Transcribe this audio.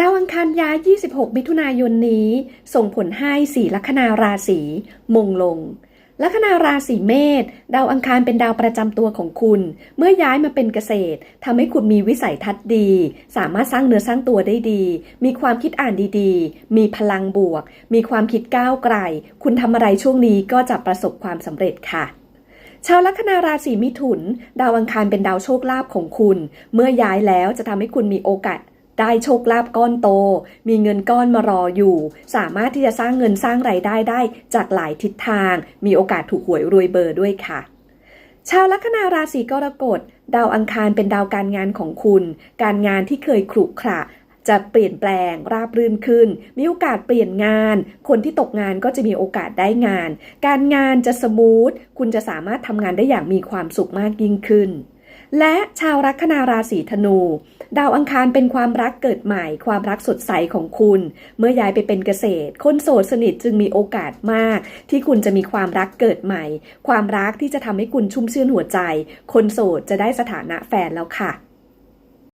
ดาวอังคารย้าย 26 มิถุนายนนี้ ส่งผลให้สี่ลัคนาราศีมงลง ลัคนาราศีเมษดาวอังคารเป็นดาวประจำตัวของคุณ เมื่อย้ายมาเป็นเกษตรทำให้คุณมีวิสัยทัศน์ดี สามารถสร้างเนื้อสร้างตัวได้ดี มีความคิดอ่านดีๆ มีพลังบวก มีความคิดก้าวไกล คุณทำอะไรช่วงนี้ก็จะประสบความสำเร็จค่ะชาวลัคนาราศีมิถุน ดาวอังคารเป็นดาวโชคลาภของคุณ เมื่อย้ายแล้วจะทำให้คุณมีโอกาส ได้โชคลาภก้อนโต มีเงินก้อนมารออยู่ สามารถที่จะสร้างเงินสร้างไรายได้ได้จากหลายทิศทาง มีโอกาสถูกหวยรวยเบอร์ด้วยค่ะ ชาวลัคนาราศีกรกฎ ดาวอังคารเป็นดาวการงานของคุณ การงานที่เคยขรุขระจะเปลี่ยนแปลงราบรื่นขึ้น มีโอกาสเปลี่ยนงาน คนที่ตกงานก็จะมีโอกาสได้งาน การงานจะสมูท คุณจะสามารถทำงานได้อย่างมีความสุขมากยิ่งขึ้น และชาวลัคนาราศีธนู ดาวอังคารเป็นความรักเกิดใหม่ ความรักสดใสของคุณ เมื่อย้ายไปเป็นเกษตร คนโสดสนิทจึงมีโอกาสมาก ที่คุณจะมีความรักเกิดใหม่ ความรักที่จะทำให้คุณชุ่มชื่นหัวใจ คนโสดจะได้สถานะแฟนแล้วค่ะ